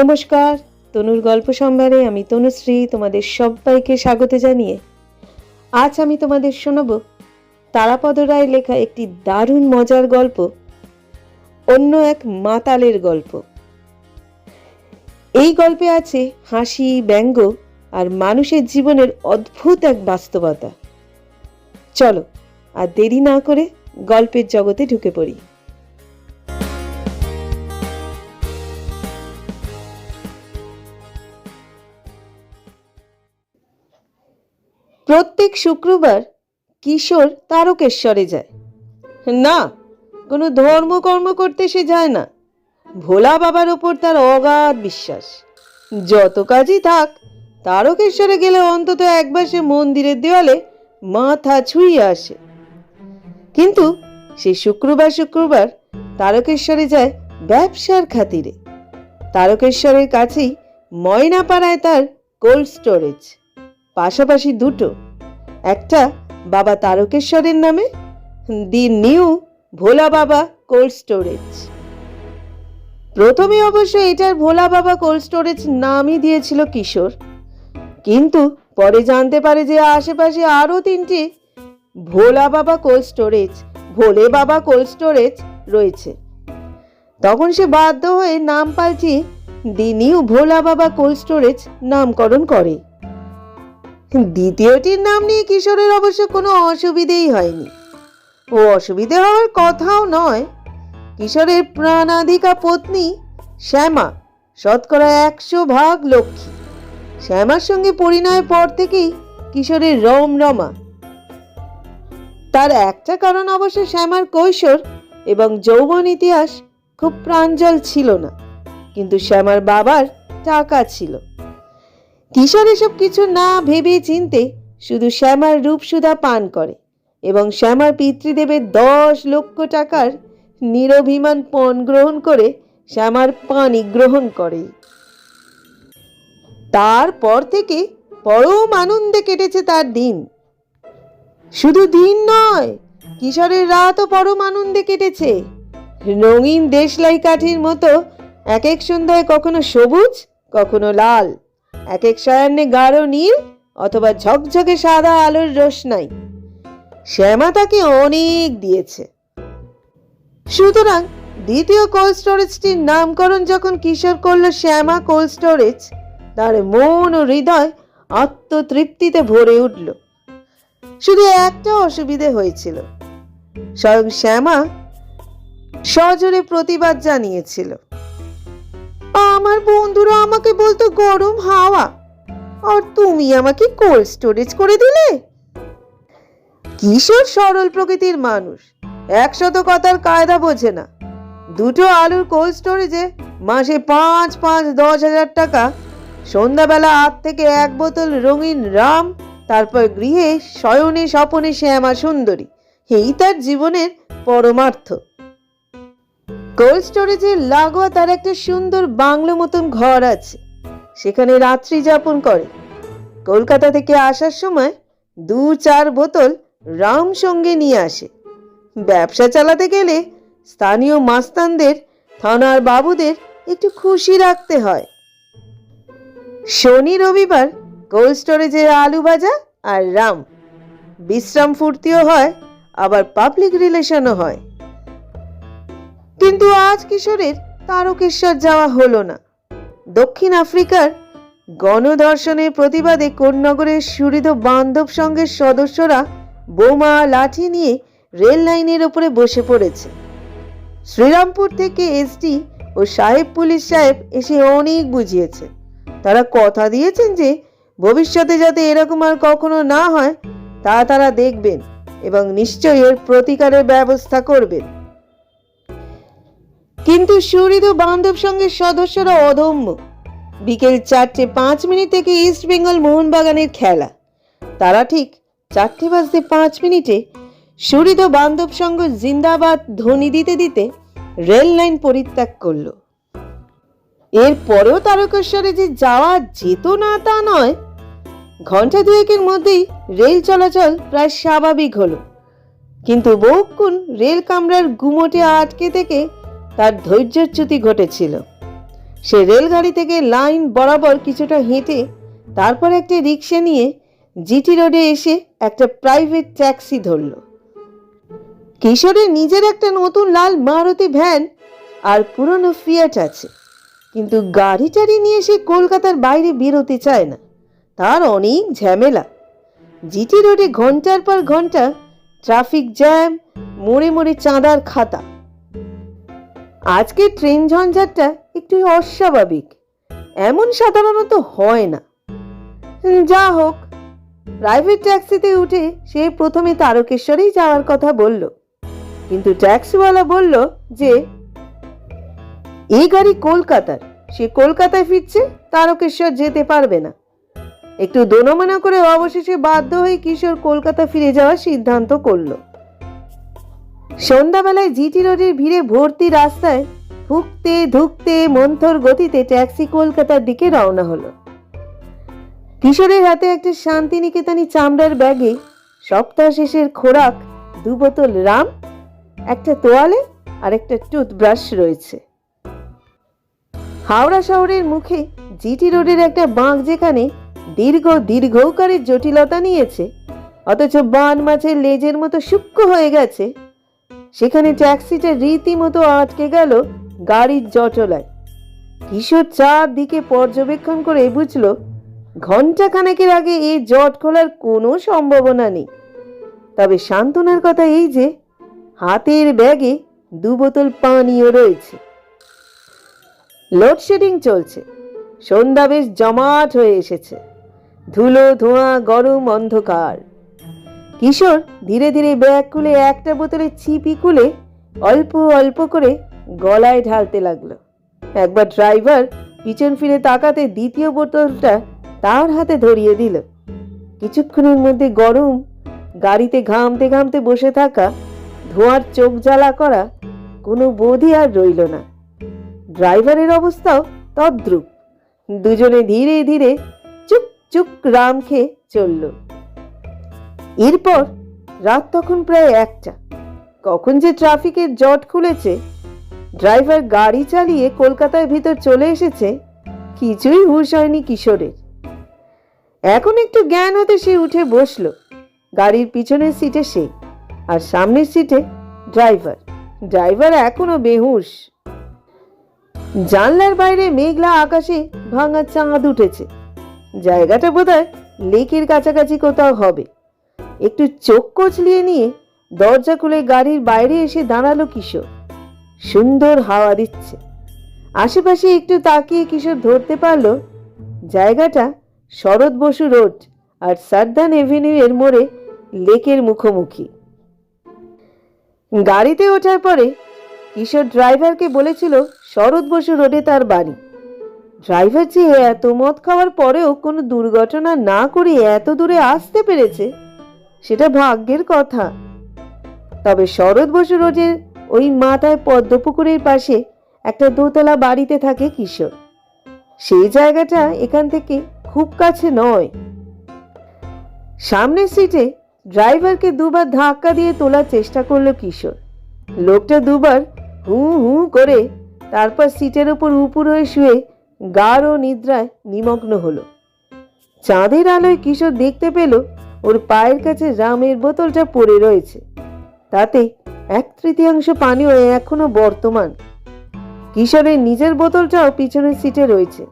নমস্কার, তনুর গল্প সম্ভারে আমি তনুশ্রী তোমাদের সবাইকে স্বাগত জানিয়ে। আজ আমি তোমাদের শোনাব তারাপদ রায় লেখা একটি দারুণ মজার গল্প, অন্য এক মাতালের গল্প। এই গল্পে আছে হাসি, ব্যঙ্গ আর মানুষের জীবনের অদ্ভুত এক বাস্তবতা। চলো, আর দেরি না করে গল্পের জগতে ঢুকে পড়ি। প্রত্যেক শুক্রবার কিশোর তারকেশ্বরে যায়। না, কোনো ধর্মকর্ম করতে সে যায় না। ভোলা বাবার ওপর তার অগাধ বিশ্বাস। যত কাজই থাক, তারকেশ্বরে গেলে অন্তত একবার সে মন্দিরের দেওয়ালে মাথা ছুঁয়ে আসে। কিন্তু সে শুক্রবার শুক্রবার তারকেশ্বরে যায় ব্যবসার খাতিরে। তারকেশ্বরের কাছেই ময়নাপাড়ায় তার কোল্ড স্টোরেজ। পাশাপাশি দুটো। একটা বাবা তারকেশ্বরের নামে, দি নিউ ভোলা বাবা কোল্ড স্টোরেজ। প্রথমে অবশ্য এটার ভোলা বাবা কোল্ড স্টোরেজ নামই দিয়েছিল কিশোর। কিন্তু পরে জানতে পারে যে আশেপাশে আরও তিনটি ভোলা বাবা কোল্ড স্টোরেজ, ভোলে বাবা কোল্ড স্টোরেজ রয়েছে। তখন সে বাধ্য হয়ে নাম পাল্টিয়ে দি নিউ ভোলা বাবা কোল্ড স্টোরেজ নামকরণ করে। দ্বিতীয়টির নাম নিয়ে কিশোরের অবশ্য কোনো অসুবিধেই হয়নি। ও অসুবিধে হওয়ার কথাও নয়। কিশোরের প্রাণাধিকা পত্নী শ্যামা, শতকরা একশো ভাগ লক্ষ্মী। শ্যামার সঙ্গে পরিণয়ের পর থেকেই কিশোরের রম রমা তার একটা কারণ অবশ্য শ্যামার কৈশোর এবং যৌবন ইতিহাস খুব প্রাঞ্জল ছিল না, কিন্তু শ্যামার বাবার টাকা ছিল। কিশোর এসব কিছু না ভেবে চিনতে শুধু শ্যামার রূপসুধা পান করে এবং শ্যামার পিতৃদেবের দশ লক্ষ টাকার নিরভিমান পণ গ্রহণ করে শ্যামার পানি গ্রহণ করে। তারপর থেকে পরম আনন্দে কেটেছে তার দিন। শুধু দিন নয়, কিশোরের রাতও পরম আনন্দে কেটেছে। রঙিন দেশলাই কাঠির মতো এক এক সন্ধ্যায় কখনো সবুজ, কখনো লাল। এক এক সায়ান্নে গাঢ় নীল অথবা ঝকঝকে সাদা আলোর রোশনাই। শ্যামা তাকে অনেক দিয়েছে। সুতরাং দ্বিতীয় কোল্ড স্টোরেজটির নামকরণ যখন কিশোর করল শ্যামা কোল্ড স্টোরেজ, তার মন ও হৃদয় আত্মতৃপ্তিতে ভরে উঠল। শুধু একটা অসুবিধে হয়েছিল। স্বয়ং শ্যামা সজোরে প্রতিবাদ জানিয়েছিল। আমার বন্ধুরা আমাকে বলতো গরম হাওয়া। আর তুমি আমাকে কোল্ড স্টোরেজ করে দিলে? কিশোর সরল প্রকৃতির মানুষ। একশত কথার কায়দা বোঝে না। দুটো আলুর কোল্ড স্টোরেজে মাসে পাঁচ পাঁচ, দশ হাজার টাকা। সন্ধ্যাবেলা আট থেকে এক বোতল রঙিন রাম, তারপর গৃহে শয়নে স্বপনে শ্যামা সুন্দরী। এই তার জীবনের পরমার্থ। কোল্ড স্টোরেজে লাগোয়া তার একটা সুন্দর বাংলো মতন ঘর আছে। সেখানে রাত্রি যাপন করে। কলকাতা থেকে আসার সময় দু চার বোতল রাম সঙ্গে নিয়ে আসে। ব্যবসা চালাতে গেলে স্থানীয় মাস্তানদের, থানার বাবুদের একটু খুশি রাখতে হয়। শনি রবিবার কোল্ড স্টোরেজে আলু ভাজা আর রাম বিশ্রাম ফুর্তিও হয়, আবার পাবলিক রিলেশনও হয়। কিন্তু আজ কিশোরের তারকেশ্বর যাওয়া হলো না। দক্ষিণ আফ্রিকার গণধর্ষণের প্রতিবাদে কোন্নগরের সুহৃদ বান্ধব সংঘের সদস্যরা বোমা, লাঠি নিয়ে রেল লাইনের ওপরে বসে পড়েছে। শ্রীরামপুর থেকে এসডি ও সাহেব পুলিশ সাহেব এসে অনেক বুঝিয়েছে। তারা কথা দিয়েছেন যে, ভবিষ্যতে যাতে এরকম আর কখনো না হয়, তা তারা দেখবেন এবং নিশ্চয়ই এর প্রতিকারের ব্যবস্থা করবেন। কিন্তু সুহৃদ বান্ধব সঙ্গের সদস্যরা অদম্য। বিকেল চারটে পাঁচ মিনিট থেকে ইস্ট বেঙ্গল মোহনবাগানের খেলা। তারা ঠিক চারটে বাজতে পাঁচ মিনিটে সুহৃদ বান্ধব সঙ্গ জিন্দাবাদ ধ্বনি দিতে দিতে রেল লাইন পরিত্যাগ করল। এরপরেও তারকেশ্বরে যে যাওয়া যেত না তা নয় ঘণ্টা দুয়েকের মধ্যেই রেল চলাচল প্রায় স্বাভাবিক হলো। কিন্তু বহুক্ষণ রেল কামরার গুমোটে আটকে থেকে তার ধৈর্যচ্যুতি ঘটেছিল। সে রেলগাড়ি থেকে লাইন বরাবর কিছুটা হেঁটে তারপর একটা রিক্সা নিয়ে জিটি রোডে এসে একটা প্রাইভেট ট্যাক্সি ধরল। কিশোরের নিজের একটা নতুন লাল মারুতি ভ্যান আর পুরনো ফিয়াট আছে, কিন্তু গাড়ি টাড়ি নিয়ে সে কলকাতার বাইরে বেরোতে চায় না। তার অনেক ঝামেলা। জিটি রোডে ঘণ্টার পর ঘণ্টা ট্রাফিক জ্যাম, মোড়ে মোড়ে চাঁদার খাতা আজকের ট্রেন ঝঞ্ঝাটটা একটু অস্বাভাবিক। এমন সাধারণত হয় না। যা হোক, প্রাইভেট ট্যাক্সিতে উঠে সে প্রথমে তারকেশ্বরেই যাওয়ার কথা বলল। কিন্তু ট্যাক্সিওয়ালা বলল যে এই গাড়ি কলকাতার। সে কলকাতায় ফিরছে, তারকেশ্বর যেতে পারবে না। একটু দোনমনা করে অবশেষে বাধ্য হয়ে কিশোর কলকাতা ফিরে যাওয়ার সিদ্ধান্ত করল। সন্ধ্যাবেলায় জিটি রোডের ভিড়ে ভর্তি রাস্তায় ধুকতে ধুকতে মন্থর গতিতে ট্যাক্সি কলকাতার দিকে রওনা হলো। কিশোরের হাতে একটা শান্তিনিকেতনী চামড়ার ব্যাগে সপ্তাহ শেষের খোরাক, দু বোতল রাম, একটা তোয়ালে আর একটা টুথব্রাশ রয়েছে। হাওড়া শহরের মুখে জিটি রোডের একটা বাঁক যেখানে দীর্ঘ দীর্ঘকারের জটিলতা নিয়েছে, অথচ বান মাছের লেজের মতো সূক্ষ্ম হয়ে গেছে সেখানে ট্যাক্সিটা রীতিমতো আটকে গেল গাড়ির জটলায়। কিশোর চারদিকে পর্যবেক্ষণ করে বুঝলো ঘণ্টা খানেকের আগে এই জট খোলার কোনো সম্ভাবনা নেই। তবে সান্ত্বনার কথা এই যে, হাতের ব্যাগে দু বোতল পানীয় রয়েছে। লোডশেডিং চলছে। সন্ধ্যা বেশ জমাট হয়ে এসেছে। ধুলো ধোঁয়া গরম অন্ধকার। কিশোর ধীরে ধীরে ব্যাগ খুলে একটা বোতলে ছিপি খুলে অল্প অল্প করে গলায় ঢালতে লাগল। একবার ড্রাইভার পিছন ফিরে তাকাতে দ্বিতীয় বোতলটা তার হাতে ধরিয়ে দিল। কিছুক্ষণের মধ্যে গরম, গাড়িতে ঘামতে ঘামতে বসে থাকা, ধোঁয়ার চোখ জ্বালা করা কোনো বোধই আর রইল না। ড্রাইভারের অবস্থাও তদ্রুপ। দুজনে ধীরে ধীরে চুপ চুপ রাম খেয়ে চলল। এরপর রাত তখন প্রায় একটা। কখন যে ট্রাফিকের জট খুলেছে, ড্রাইভার গাড়ি চালিয়ে কলকাতার ভিতর চলে এসেছে, কিছুই হুঁশ হয়নি কিশোরের। এখন একটু জ্ঞান হতে সে উঠে বসল। গাড়ির পিছনের সিটে সে আর সামনের সিটে ড্রাইভার। ড্রাইভার এখনও বেহুশ। জানলার বাইরে মেঘলা আকাশে ভাঙা চাঁদ উঠেছে। জায়গাটা বোধহয় লেকের কাছাকাছি কোথাও হবে। একটু চোখ কচলিয়ে নিয়ে দরজা খুলে গাড়ির বাইরে এসে দাঁড়াল কিশোর। সুন্দর হাওয়া দিচ্ছে। আশেপাশে একটু তাকিয়ে কিশোর ধরতে পারল, জায়গাটা শরৎ বসু রোড আর সারদান এভিনিউ এর মোড়ে লেকের মুখোমুখি। গাড়িতে ওঠার পরে কিশোর ড্রাইভারকে বলেছিল শরৎ বসু রোডে তার বাড়ি। ড্রাইভার যে এত মদ খাওয়ার পরেও কোনো দুর্ঘটনা না করে এত দূরে আসতে পেরেছে সেটা ভাগ্যের কথা। তবে শরৎ বসু রোজের ওই মাথায় পদ্মপুকুরের পাশে একটা দোতলা বাড়িতে থাকে কিশোর। সেই জায়গাটা এখান থেকে খুব কাছে নয়। সামনের সিটে ড্রাইভারকে দুবার ধাক্কা দিয়ে তোলার চেষ্টা করল কিশোর। লোকটা দুবার হু হু করে তারপর সিটের ওপর উপুর হয়ে শুয়ে গাঢ় নিদ্রায় নিমগ্ন হলো। চাঁদের আলোয় কিশোর দেখতে পেল ওর পায়ের কাছে রামের বোতলটা পড়ে রয়েছে। তাতে এক তৃতীয়াংশ পানীয় এখনও বর্তমান। কিশোরের নিজের বোতলটাও পিছনের সিটে রয়েছে,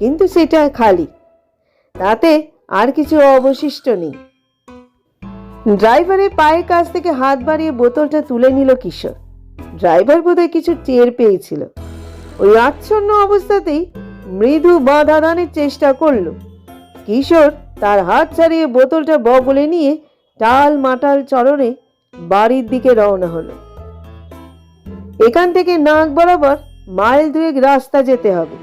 কিন্তু সেটা খালি। তাতে আর কিছু অবশিষ্ট নেই। ড্রাইভারের পায়ের কাছ থেকে হাত বাড়িয়ে বোতলটা তুলে নিল কিশোর। ড্রাইভার বোধহয় কিছু টের পেয়েছিল। ওই আচ্ছন্ন অবস্থাতেই মৃদু বাধা চেষ্টা করল। কিশোর তার হাত ছাড়িয়ে বোতলটা বগলে নিয়ে টাল মাটাল চরণে বাড়ির দিকে রওনা হলো। এখান থেকে নাক বরাবর মাইল দুয়েক রাস্তা যেতে হবে।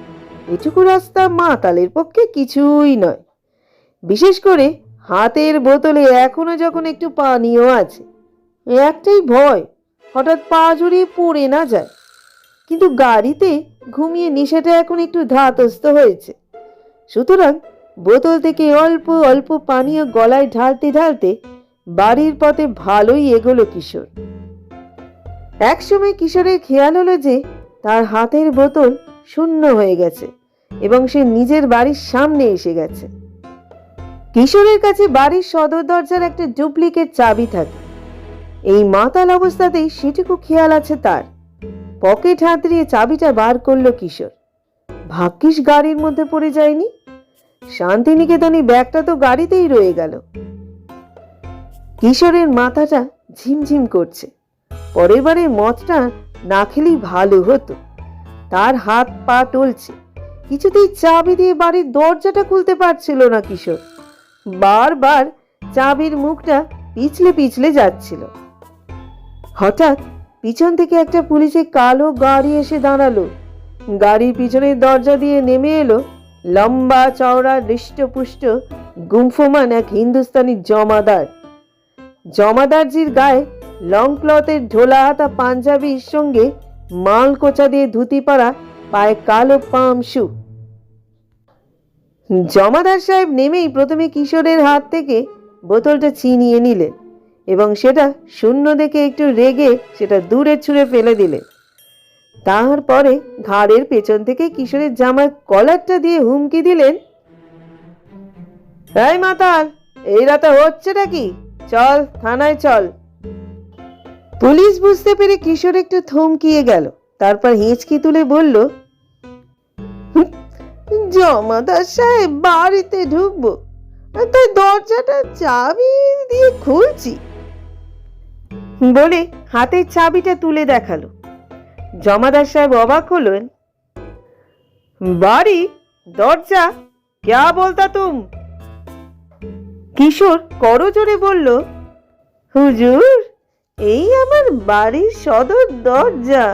এটুকু রাস্তা মাতালের পক্ষে কিছুই নয়। বিশেষ করে হাতের বোতলে এখনও যখন একটু পানীয় আছে। একটাই ভয়, হঠাৎ পা জড়িয়ে পড়ে না যায়। কিন্তু গাড়িতে ঘুমিয়ে নেশাটা এখন একটু ধাতস্থ হয়েছে। সুতরাং বোতল থেকে অল্প অল্প পানীয় গলায় ঢালতে ঢালতে বাড়ির পথে ভালোই এগোলো কিশোর। একসময় কিশোরের খেয়াল হলো যে তার হাতের বোতল শূন্য হয়ে গেছে এবং সে নিজের বাড়ির সামনে এসে গেছে। কিশোরের কাছে বাড়ির সদর দরজার একটা ডুপ্লিকেট চাবি থাকে। এই মাতাল অবস্থাতেই সেটুকু খেয়াল আছে তার। পকেট হাতড়িয়ে চাবিটা বার করল কিশোর। ভাগ্যিস গাড়ির মধ্যে পড়ে যায়নি। শান্তিনিকেতনে ব্যাগটা তো গাড়িতেই রয়ে গেল। কিশোরের মাথাটা ঝিমঝিম করছে। পরের বারে মদটা না খেলেই ভালো হতো। তার হাত পা টলছে। কিছুতেই চাবি দিয়ে বাড়ির দরজাটা খুলতে পারছিল না কিশোর। বারবার চাবির মুখটা পিছলে পিছলে যাচ্ছিল। হঠাৎ পিছন থেকে একটা পুলিশের কালো গাড়ি এসে দাঁড়াল। গাড়ির পিছনের দরজা দিয়ে নেমে এলো লম্বা চওড়া হৃষ্টপুষ্ট গুম্ফমান এক হিন্দুস্তানি জমাদার। জমাদারজির গায়ে লং ক্লথের ঢোলা হাতা পাঞ্জাবির সঙ্গে মাল কোচা দিয়ে ধুতি পরা পায়ে কালো পাম শু। জমাদার সাহেব নেমেই প্রথমে কিশোরের হাত থেকে বোতলটা ছিনিয়ে নিলেন এবং সেটা শূন্য দেখে একটু রেগে সেটা দূরে ছুঁড়ে ফেলে দিলেন। তারপরে ঘাড়ের পেছন থেকে কিশোরের জামার কলারটা দিয়ে হুমকি দিলেন। এই মাতাল এই রাতে হচ্ছে নাকি চল থানায় চল। পুলিশ বুঝতে পেরে কিশোর একটু থমকিয়ে গেল তারপর হিঁচকি তুলে বলল "হুঁ, জমাদার সাহেব বাড়িতে ঢুকবো। তাই দরজাটা চাবি দিয়ে খুলছি। বলে হাতের চাবিটা তুলে দেখাল। জমাদার সাহেব অবাক হলেন। বাড়ি, দরজা, ক্যা বলতা তুম? কিশোর করজোরে বলল, হুজুর, এই আমার বাড়ির সদর দরজা,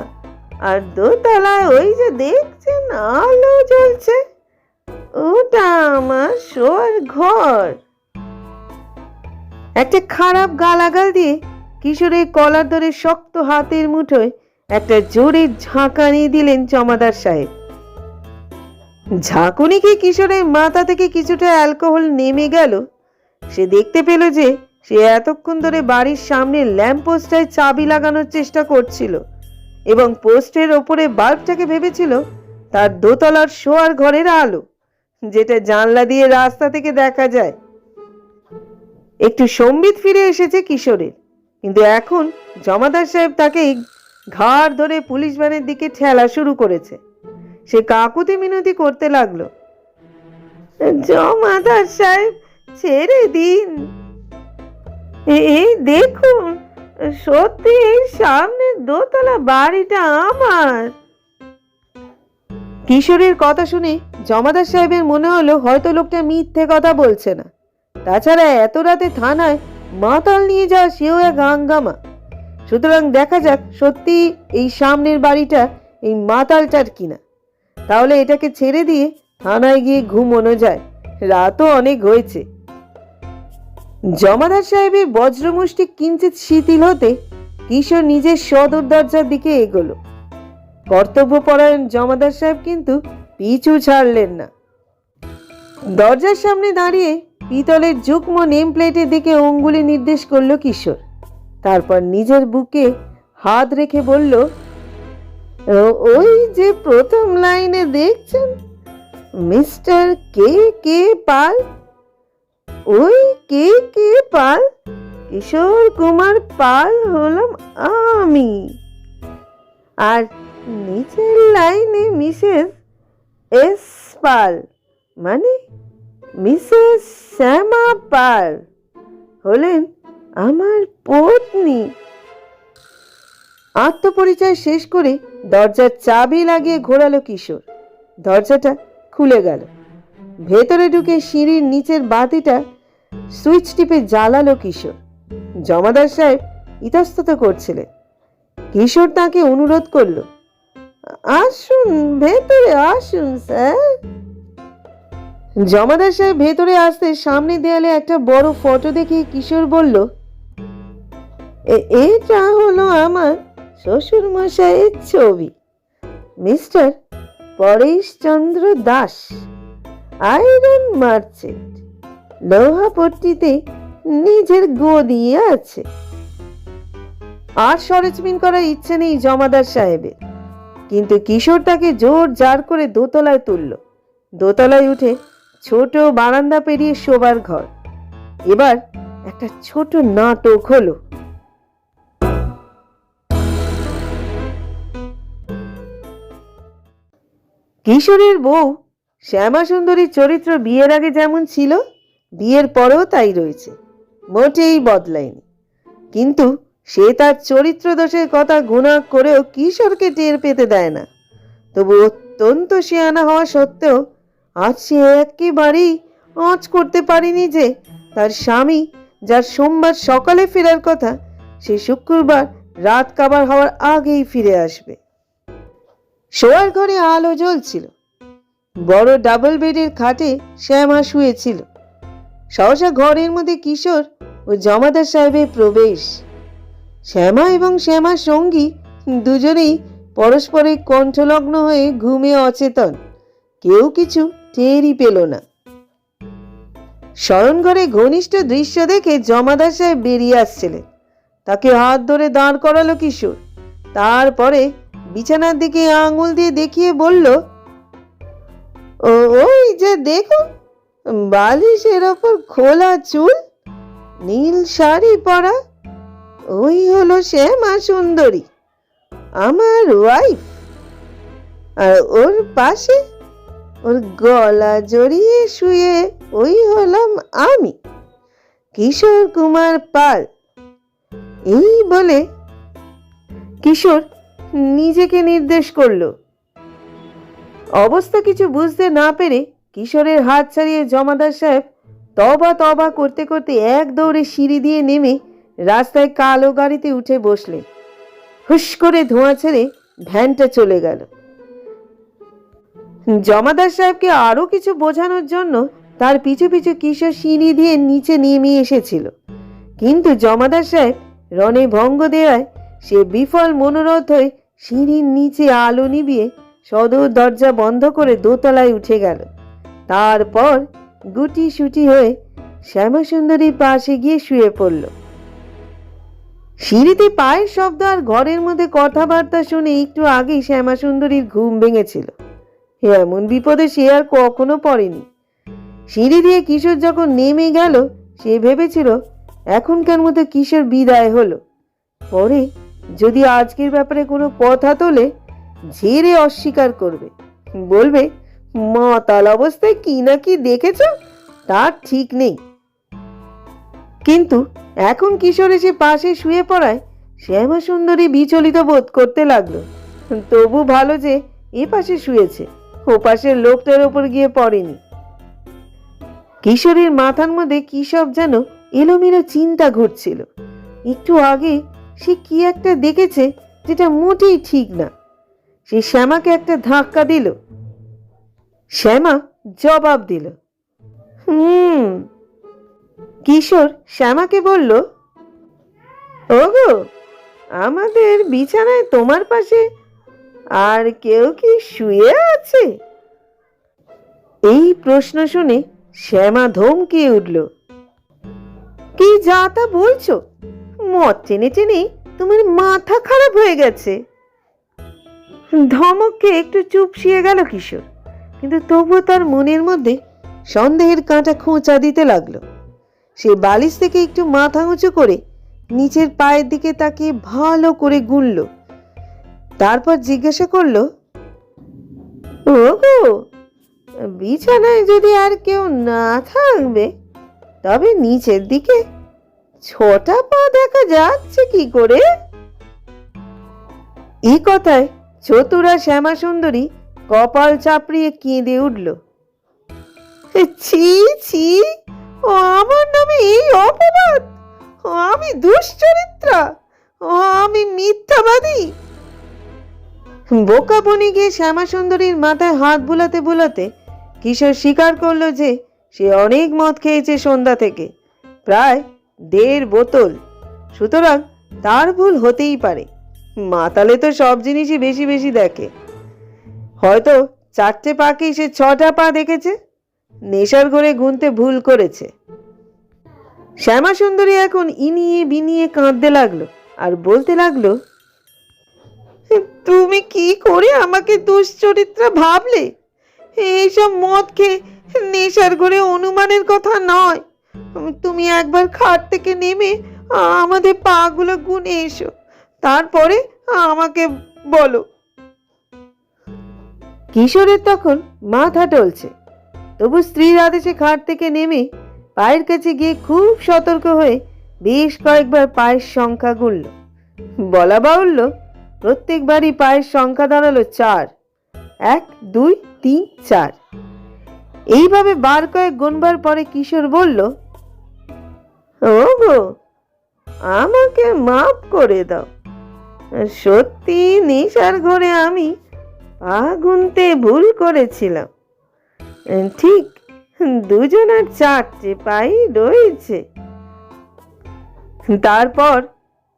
আর দোতলায় ওই যে দেখছেন আলো জ্বলছে, ওটা আমার শোয়ার ঘর। একটা খারাপ গালাগাল দিয়ে কিশোরের কলার ধরে শক্ত হাতের মুঠোয় একটা জোরে ঝাঁকানি দিলেন জমাদার সাহেব। ঝাঁকুনিকে কিশোরের মাথা থেকে কিছুটা অ্যালকোহল নেমে গেল? সে দেখতে পেল যে সে এতক্ষণ ধরে বাড়ির সামনে ল্যাম্প পোস্টায় চাবি লাগানোর চেষ্টা করছিল এবং পোস্টের ওপরে বাল্বটাকে ভেবেছিল তার দোতলার শোয়ার ঘরের আলো, যেটা জানলা দিয়ে রাস্তা থেকে দেখা যায়। একটু সম্বিত ফিরে এসেছে কিশোরের, কিন্তু এখন জমাদার সাহেব তাকে ঘাড় ধরে পুলিশ ভ্যানের দিকে ঠেলা শুরু করেছে। সে কাকুতি মিনতি করতে লাগল। জমাদার সাহেব, ছেড়ে দিন। এই দেখুন, সত্যি এই সামনের দোতলা বাড়িটা আমার। কিশোরের কথা শুনে জমাদার সাহেবের মনে হলো হয়তো লোকটা মিথ্যে কথা বলছে না। তাছাড়া এত রাতে থানায় মাতাল নিয়ে যাওয়া সেও এক হাঙ্গামা। সুতরাং দেখা যাক সত্যি এই সামনের বাড়িটা এই মাতালটার কিনা। তাহলে এটাকে ছেড়ে দিয়ে থানায় গিয়ে ঘুমোনো যায়। রাতও অনেক হয়েছে। জমাদার সাহেবের বজ্রমুষ্টি কিঞ্চিত শিথিল হতে কিশোর নিজের সদর দরজার দিকে এগোলো। কর্তব্যপরায়ণ জমাদার সাহেব কিন্তু পিছু ছাড়লেন না। দরজার সামনে দাঁড়িয়ে পিতলের যুগ্ম নেম প্লেটের দিকে অঙ্গুলি নির্দেশ করল কিশোর। তারপর নিজের বুকে হাত রেখে বলল, "ও- ওই যে প্রথম লাইনে দেখছেন? Mister K K Pal? ওই কে কে পাল? কিশোর কুমার পাল হলাম আমি। আর নিচের লাইনে মিসেস এস পাল মানে মিসেস শ্যামা পাল হলেন আমার পত্নী। আত্মপরিচয় শেষ করে দরজার চাবি লাগিয়ে ঘোরালো কিশোর। দরজাটা খুলে গেল। ভেতরে ঢুকে সিঁড়ির নিচের বাতিটা সুইচ টিপে জ্বালালো কিশোর। জমাদার সাহেব ইতস্তত করছিলেন। কিশোর তাকে অনুরোধ করল, আসুন, ভেতরে আসুন, স্যার। জমাদার সাহেব ভেতরে আসতে সামনে দেয়ালে একটা বড় ফটো দেখে কিশোর বলল "এ- এটা হলো আমার শ্বশুর মশাইয়ের ছবি। Mister Pareshchandra Das, iron merchant লোহাপট্টিতে নিজের গো দিয়ে আছে। আর সরেজমিন করার ইচ্ছে নেই জমাদার সাহেবের। কিন্তু কিশোর তাকে জোর জার করে দোতলায় তুলল। দোতলায় উঠে ছোট বারান্দা পেরিয়ে শোবার ঘর। এবার একটা ছোট নাটক হলো। কিশোরের বউ শ্যামা সুন্দরীর চরিত্র বিয়ের আগে যেমন ছিল, বিয়ের পরেও তাই রয়েছে। মোটেই বদলায়নি। কিন্তু সে তার চরিত্র দোষের কথা গুণা করেও কিশোরকে টের পেতে দেয় না। তবু অত্যন্ত শিয়ানা হওয়া সত্ত্বেও আজ সে একেবারেই আঁচ করতে পারেনি যে তার স্বামী যার সোমবার সকালে ফেরার কথা সে শুক্রবার রাত কাবার হওয়ার আগেই ফিরে আসবে। শোয়ার ঘরে আলো জ্বলছিল। বড় ডাবল বেডের খাটে শ্যামা শুয়েছিল। সহসা ঘরের মধ্যে কিশোর ও জমাদার সাহেবের প্রবেশ। শ্যামা এবং শ্যামার সঙ্গী দুজনেই পরস্পরের কণ্ঠলগ্ন হয়ে ঘুমে অচেতন। কেউ কিছু টেরই পেল না। শয়নঘরে ঘনিষ্ঠ দৃশ্য দেখে জমাদার সাহেব বেরিয়ে আসছিলেন। তাকে হাত ধরে দাঁড় করালো কিশোর। তারপরে বিছানার দিকে আঙুল দিয়ে দেখিয়ে বলল, "ও, ওই যে দেখুন বালিশের ওপর খোলা চুল, নীল শাড়ি পরা, ওই হলো শ্যামা সুন্দরী, আমার ওয়াইফ আর ওর পাশে ওর গলা জড়িয়ে শুয়ে ওই হলাম আমি, কিশোর কুমার পাল। এই বলে, কিশোর নিজেকে নির্দেশ করল। অবস্থা কিছু বুঝতে না পেরে কিশোরের হাত ছাড়িয়ে জমাদার সাহেব তবা তবা করতে করতে এক দৌড়ে সিঁড়ি দিয়ে নেমে রাস্তায় কালো গাড়িতে উঠে বসলেন হুস করে ধোঁয়া ছেড়ে ভ্যানটা চলে গেল। জমাদার সাহেবকে আরও কিছু বোঝানোর জন্য তার পিছু পিছু কিশোর সিঁড়ি দিয়ে নিচে নেমে এসেছিল। কিন্তু জমাদার সাহেব রণে ভঙ্গ দেওয়ায় সে বিফল মনোরথ হয়ে সিঁড়ির নিচে আলো নিবিয়ে সদর দরজা বন্ধ করে দোতলায় উঠে গেল। তারপর গুটি সুটি হয়ে শ্যামাসুন্দরীর পাশে গিয়ে শুয়ে পড়ল। সিঁড়িতে পায়ের শব্দ আর ঘরের মধ্যে কথাবার্তা শুনে একটু আগেই শ্যামাসুন্দরীর ঘুম ভেঙেছিল। এমন বিপদে সে আর কখনো পড়েনি। সিঁড়ি দিয়ে কিশোর যখন নেমে গেল, সে ভেবেছিল, এখনকার মতো কিশোর বিদায় হলো। পরে যদি আজকের ব্যাপারে কোনো কথা তোলে ঝেড়ে অস্বীকার করবে। বলবে মাতাল অবস্থায় কি না কি দেখেছ? তার ঠিক নেই। কিন্তু এখন কিশোর এসে পাশে শুয়ে পড়ায় শ্যামা সুন্দরী বিচলিত বোধ করতে লাগল। তবু ভালো যে এ পাশে শুয়েছে, ও পাশের লোকটার ওপর গিয়ে পড়েনি। কিশোরীর মাথার মধ্যে কি সব যেন এলোমেলো চিন্তা ঘুরছিল। একটু আগে সে কি একটা দেখেছে যেটা মোটেই ঠিক না। সে শ্যামাকে একটা ধাক্কা দিল। শ্যামা জবাব দিল, হুম। কিশোর শ্যামাকে বলল, ওগো, আমাদের বিছানায় তোমার পাশে আর কেউ কি শুয়ে আছে? এই প্রশ্ন শুনে শ্যামা ধমকে উঠল, কি যা তা বলছো? মদ টেনে টেনে তোমার মাথা খারাপ হয়ে গেছে। ধমককে একটু চুপসিয়ে গেল কিশোর, কিন্তু তবুও তার মনের মধ্যে সন্দেহের কাঁটা খোঁচা দিতে লাগল। সে বালিশ থেকে একটু মাথা উঁচু করে নিচের পায়ের দিকে তাকিয়ে ভালো করে গুনল। তারপর জিজ্ঞাসা করল, ওগো, বিছানায় যদি আর কেউ না থাকবে, তবে নিচের দিকে ছোটা পা দেখা যাচ্ছে কি করে? এই কথায় চতুরা শ্যামা সুন্দরী কপাল চাপড়িয়ে কেঁদে উঠল। ছি ছি, ও আমার নামে এই অপবাদ! আমি দুশ্চরিত্রা! ও আমি মিথ্যাবাদী! বোকা বনি গিয়ে শ্যামা সুন্দরীর মাথায় হাত বুলাতে বুলাতে কিশোর স্বীকার করল যে সে অনেক মদ খেয়েছে সন্ধ্যা থেকে। প্রায় দেড় বোতল। সুতরাং তার ভুল হতেই পারে। মাতালে তো সব জিনিসই বেশি বেশি দেখে। হয়তো চারটে পাকেই সে ছটা পা দেখেছে। নেশার ঘরে গুনতে ভুল করেছে। শ্যামা সুন্দরী এখন ইনিয়ে বিনিয়ে কাঁদতে লাগল আর বলতে লাগল, তুমি কি করে আমাকে দুশ্চরিত্রা ভাবলে? এইসব মদ খেয়ে নেশার ঘরে অনুমানের কথা নয়। তুমি একবার খাট থেকে নেমে আমাদের পাগুলো গুনে এসো। তারপরে আমাকে বলো। কিশোরের তখন মাথা টলছে। তবু স্ত্রীর আদেশে খাট থেকে নেমে পায়ের কাছে গিয়ে খুব সতর্ক হয়ে বেশ কয়েকবার পায়ের সংখ্যা গুনল। বলা বাহুল্য, প্রত্যেকবারই পায়ের সংখ্যা দাঁড়াল চার। এক, দুই, তিন, চার। এইভাবে বার কয়েক গুনবার পরে কিশোর বলল ও গো আমাকে মাফ করে দাও। সত্যি নিশার ঘরে আমি পা গুনতে ভুল করেছিলাম। ঠিক দুজনের চারটে পাই রয়েছে। তারপর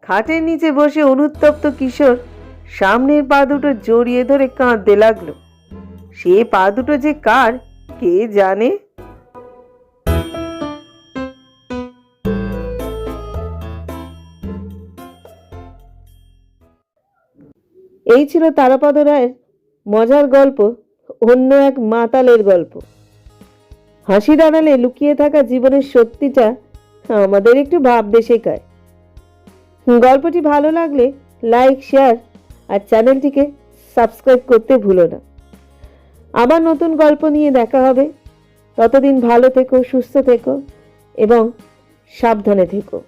খাটের নিচে বসে অনুত্তপ্ত কিশোর সামনের পা দুটো জড়িয়ে ধরে কাঁদতে লাগল। সে পা দুটো যে কার, কে জানে? এই ছিল তারাপদ রায়ের মজার গল্প, অন্য এক মাতালের গল্প। হাসি দাঁড়ালে লুকিয়ে থাকা জীবনের সত্যিটা আমাদের একটু ভাবতে শেখায়। গল্পটি ভালো লাগলে লাইক, শেয়ার আর চ্যানেলটিকে সাবস্ক্রাইব করতে ভুলো না। আবার নতুন গল্প নিয়ে দেখা হবে। ততদিন ভালো থেকো, সুস্থ থেকো এবং সাবধানে থেকো।